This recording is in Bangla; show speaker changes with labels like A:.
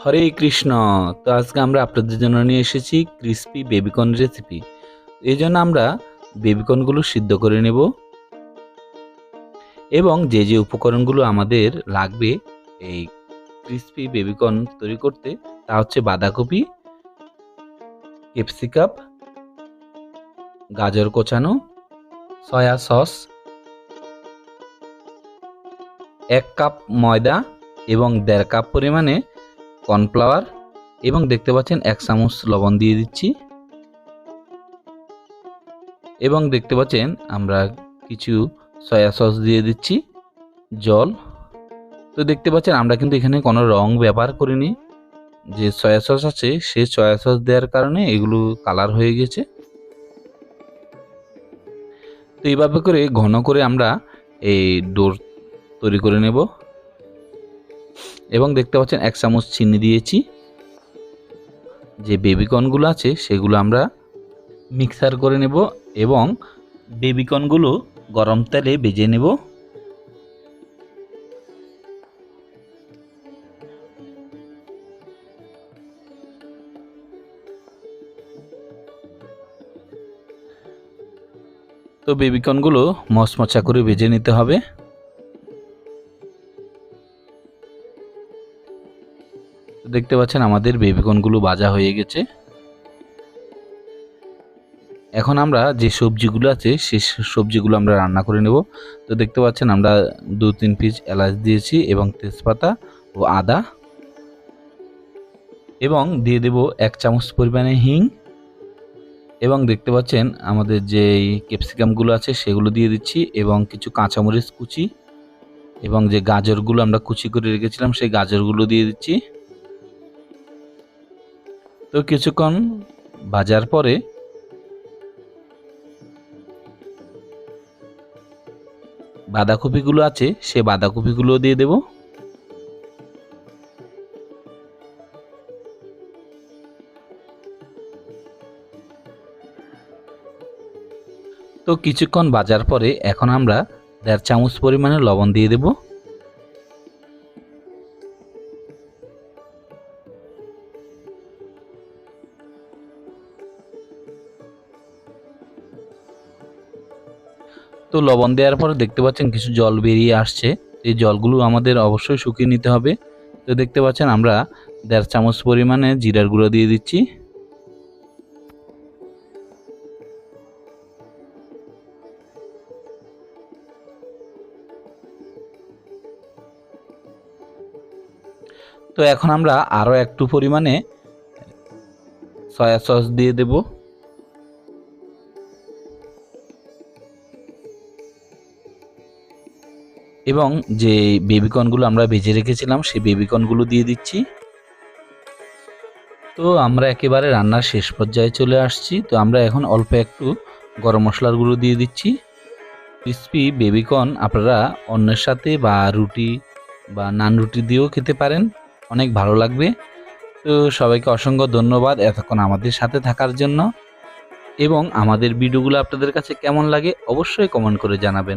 A: হরে কৃষ্ণ। তো আজকে আমরা আপনাদের জন্য নিয়ে এসেছি ক্রিস্পি বেবিকর্ন রেসিপি এই জন্য আমরা বেবিকর্নগুলো সিদ্ধ করে নেব। এবং যে যে উপকরণগুলো আমাদের লাগবে এই ক্রিস্পি বেবিকর্ন তৈরি করতে, তা হচ্ছে বাঁধাকপি ক্যাপসিকাম গাজর কোচানো সয়া সস এক কাপ ময়দা এবং দেড় কাপ পরিমাণে কর্নফ্লাওয়ার এবং দেখতে পাচ্ছেন এক চামচ লবণ দিয়ে দিচ্ছি। এবং দেখতে পাচ্ছেন আমরা কিছু সয়া সস দিয়ে দিচ্ছি, জল। তো দেখতে পাচ্ছেন আমরা কিন্তু এখানে কোনো রং ব্যবহার করিনি। যে সয়া সস আছে, সে সয়া সস দেওয়ার কারণে এগুলো কালার হয়ে গেছে। তো এইভাবে করে ঘন করে আমরা এই ডোর তৈরি করে নেব। এবং দেখতে পাচ্ছেন এক চামচ চিনি দিয়েছি। যে বেবিকর্নগুলো আছে, সেগুলো আমরা মিক্সার করে নেব এবং বেবিকর্নগুলো গরম তেলে ভেজে নেব। তো বেবিকর্নগুলো মচমচা করে ভেজে নিতে হবে। দেখতে পাচ্ছেন আমাদের বেবিকনগুলো ভাজা হয়ে গেছে। এখন আমরা যে সবজিগুলো আছে সেই সবজিগুলো আমরা রান্না করে নেব। তো দেখতে পাচ্ছেন আমরা দু তিন পিস এলাচ দিয়েছি এবং তেজপাতা ও আদা। এবং দিয়ে দেব এক চামচ পরিমাণে হিং। এবং দেখতে পাচ্ছেন আমাদের যে ক্যাপসিকামগুলো আছে, সেগুলো দিয়ে দিচ্ছি এবং কিছু কাঁচামরিচ কুচি এবং যে গাজরগুলো আমরা কুচি করে রেখেছিলাম, সেই গাজরগুলো দিয়ে দিচ্ছি। তো কিছুক্ষণ ভাজার পরে বাঁধাকপিগুলো আছে, সে বাঁধাকপিগুলো দিয়ে দেব। তো কিছুক্ষণ বাজার পরে এখন আমরা দেড় চামচ পরিমাণে লবণ দিয়ে দেবো। তো লবণ দেওয়ার পরে দেখতে পাচ্ছেন কিছু জল বেরিয়ে আসছে। এই জলগুলো আমাদের অবশ্যই শুকিয়ে নিতে হবে। তো দেখতে পাচ্ছেন আমরা দেড় চামচ পরিমাণে জিরার গুঁড়ো দিয়ে দিচ্ছি। তো এখন আমরা আরও একটু পরিমাণে সয়া সস দিয়ে দেবো। এবং যে বেবিকর্নগুলো আমরা ভেজে রেখেছিলাম, সেই বেবিকর্নগুলো দিয়ে দিচ্ছি। তো আমরা একেবারে রান্নার শেষ পর্যায়ে চলে আসছি। তো আমরা এখন অল্প একটু গরম মশলার গুঁড়ো দিয়ে দিচ্ছি। ক্রিসপি বেবিকর্ন আপনারা অন্যের সাথে বা রুটি বা নান রুটি দিয়েও খেতে পারেন। অনেক ভালো লাগবে। তো সবাইকে অসংখ্য ধন্যবাদ এতক্ষণ আমাদের সাথে থাকার জন্য। এবং আমাদের ভিডিওগুলো আপনাদের কাছে কেমন লাগে অবশ্যই কমেন্ট করে জানাবেন।